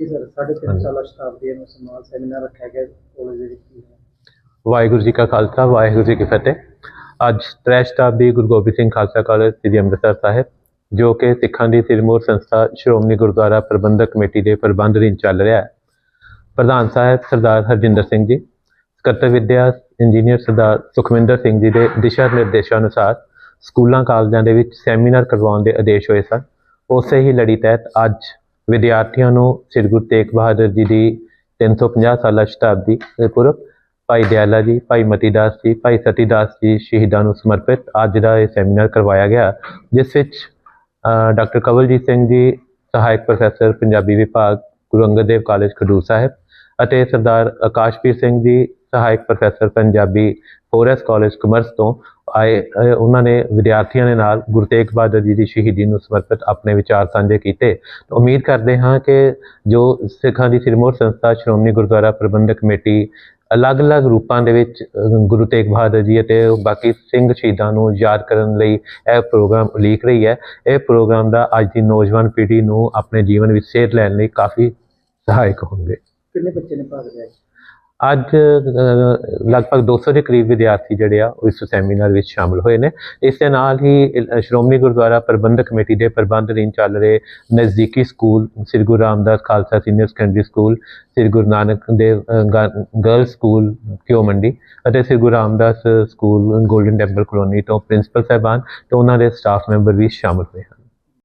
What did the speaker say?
ਜੀ ਸਰ ਸਾਢੇ ਤਿੰਨ ਸਾਲਾ ਸ਼ਤਾਬਦੀ ਨੂੰ ਸਮਾਲ ਸੈਮੀਨਾਰ ਰੱਖਿਆ ਗਿਆ ਕਾਲਜ ਦੇ ਵਿੱਚ ਹੀ ਹੈ। ਵਾਹਿਗੁਰੂ ਜੀ ਕਾ ਖਾਲਸਾ ਵਾਹਿਗੁਰੂ ਜੀ ਕੀ ਫਤਿਹ। ਅੱਜ ਤ੍ਰੈ ਸ਼ਤਾਬਦੀ ਗੁਰੂ ਗੋਬਿੰਦ ਸਿੰਘ ਖਾਲਸਾ ਕਾਲਜ ਸ੍ਰੀ ਅੰਮ੍ਰਿਤਸਰ ਸਾਹਿਬ ਜੋ ਕਿ ਸਿੱਖਾਂ ਦੀ ਸਿਰਮੌਰ ਸੰਸਥਾ ਸ਼੍ਰੋਮਣੀ ਗੁਰਦੁਆਰਾ ਪ੍ਰਬੰਧਕ ਕਮੇਟੀ ਦੇ ਪ੍ਰਬੰਧ ਅਧੀਨ ਚੱਲ ਰਿਹਾ ਹੈ। ਪ੍ਰਧਾਨ ਸਾਹਿਬ ਸਰਦਾਰ ਹਰਜਿੰਦਰ ਸਿੰਘ ਜੀ ਸਕੱਤਰ ਵਿਦਿਆ ਇੰਜੀਨੀਅਰ ਸਰਦਾਰ ਸੁਖਵਿੰਦਰ ਸਿੰਘ ਜੀ ਦੇ ਦਿਸ਼ਾ ਨਿਰਦੇਸ਼ਾਂ ਅਨੁਸਾਰ ਸਕੂਲਾਂ ਕਾਲਜਾਂ ਦੇ ਵਿੱਚ ਸੈਮੀਨਾਰ ਕਰਵਾਉਣ ਦੇ ਆਦੇਸ਼ ਹੋਏ ਸਨ। ਉਸੇ ਹੀ ਲੜੀ ਤਹਿਤ ਅੱਜ ਵਿਦਿਆਰਥੀਆਂ ਨੂੰ ਸ੍ਰੀ ਗੁਰੂ ਤੇਗ ਬਹਾਦਰ ਜੀ ਦੀ 350 ਸਾਲਾ ਸ਼ਤਾਬਦੀ ਦੇ ਪੁਰਬ, ਭਾਈ ਦਿਆਲਾ ਜੀ, ਭਾਈ ਮਤੀਦਾਸ ਜੀ, ਭਾਈ ਸਤੀਦਾਸ ਜੀ ਸ਼ਹੀਦਾਂ ਨੂੰ ਸਮਰਪਿਤ ਅੱਜ ਦਾ ਇਹ ਸੈਮੀਨਾਰ ਕਰਵਾਇਆ ਗਿਆ, ਜਿਸ ਵਿੱਚ ਡਾਕਟਰ ਕਵਲਜੀਤ ਸਿੰਘ ਜੀ, ਸਹਾਇਕ ਪ੍ਰੋਫੈਸਰ, ਪੰਜਾਬੀ ਵਿਭਾਗ, ਗੁਰੂ ਅੰਗਦ ਦੇਵ ਕਾਲਜ ਖਡੂਰ ਸਾਹਿਬ ਅਤੇ ਸਰਦਾਰ ਆਕਾਸ਼ਵੀਰ ਸਿੰਘ ਜੀ ਸਹਾਇਕ ਪ੍ਰੋਫੈਸਰ ਪੰਜਾਬੀ ਫੋਰੈਸ ਕਾਲਜ ਕਮਰਸ ਤੋਂ ਆਏ ਉਹਨਾਂ ਨੇ ਵਿਦਿਆਰਥੀਆਂ ਦੇ ਨਾਲ ਗੁਰੂ ਤੇਗ ਬਹਾਦਰ ਜੀ ਦੀ ਸ਼ਹੀਦੀ ਨੂੰ ਸਮਰਪਿਤ ਆਪਣੇ ਵਿਚਾਰ ਸਾਂਝੇ ਕੀਤੇ। ਉਮੀਦ ਕਰਦੇ ਹਾਂ ਕਿ ਜੋ ਸਿੱਖਾਂ ਦੀ ਸਿਰਮੌਰ ਸੰਸਥਾ ਸ਼੍ਰੋਮਣੀ ਗੁਰਦੁਆਰਾ ਪ੍ਰਬੰਧਕ ਕਮੇਟੀ ਅਲੱਗ-ਅਲੱਗ ਰੂਪਾਂ ਦੇ ਵਿੱਚ ਗੁਰੂ ਤੇਗ ਬਹਾਦਰ ਜੀ ਅਤੇ ਬਾਕੀ ਸਿੰਘ ਸ਼ਹੀਦਾਂ ਨੂੰ ਯਾਦ ਕਰਨ ਲਈ ਇਹ ਪ੍ਰੋਗਰਾਮ ਉਲੀਕ ਰਹੀ ਹੈ। ਇਹ ਪ੍ਰੋਗਰਾਮ ਦਾ ਅੱਜ ਦੀ ਨੌਜਵਾਨ ਪੀੜ੍ਹੀ ਨੂੰ ਆਪਣੇ ਜੀਵਨ ਵਿੱਚ ਸੇਧ ਲੈਣ ਲਈ ਕਾਫੀ ਸਹਾਇਕ ਹੋਣਗੇ। ਕਿੰਨੇ ਬੱਚੇ ਨੇ ਭਾਗ ਲਿਆ ਅੱਜ ਅ, ਲਗਭਗ 200 ਦੇ ਕਰੀਬ ਵਿਦਿਆਰਥੀ ਜਿਹੜੇ ਆ ਉਹ ਇਸ ਸੈਮੀਨਾਰ ਵਿੱਚ ਸ਼ਾਮਲ ਹੋਏ ਨੇ। ਇਸ ਦੇ ਨਾਲ ਹੀ ਸ਼੍ਰੋਮਣੀ ਗੁਰਦੁਆਰਾ ਪ੍ਰਬੰਧਕ ਕਮੇਟੀ ਦੇ ਪ੍ਰਬੰਧ ਅਧੀਨ ਚੱਲ ਰਹੇ ਨਜ਼ਦੀਕੀ school Sri Guru Ramdas Khalsa senior secondary school Sri Guru Nanak Dev girl school ਕਿਉ ਮੰਡੀ ਅਤੇ Sri Guru Ramdas school golden temple colony ਤੋਂ ਪ੍ਰਿੰਸੀਪਲ ਸਾਹਿਬਾਨ ਤੇ ਉਹਨਾਂ ਦੇ ਸਟਾਫ ਮੈਂਬਰ ਵੀ ਸ਼ਾਮਲ ਹੋਏ ਹਨ।